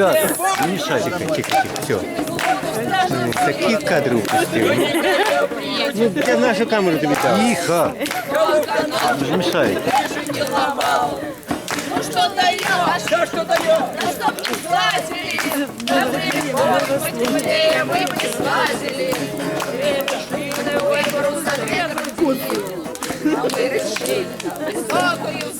Ребята, не мешайте. Тихо, тихо, тихо, все. Такие кадры упустили. Ну, я нашу камеру тобі дав. Тихо. Вы же мешаете. Ну что даешь? Все, что даешь. Ну чтоб не слазили. Добрый может быть теплее, мы бы не слазили. Решили выбору за ветром А мы решили на высокую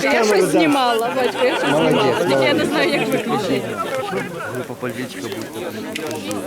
ж Я камеру щось дав. знімала, батько, я щось знімала. Тільки я не знаю, як виключити. Группа Пальвичка будет.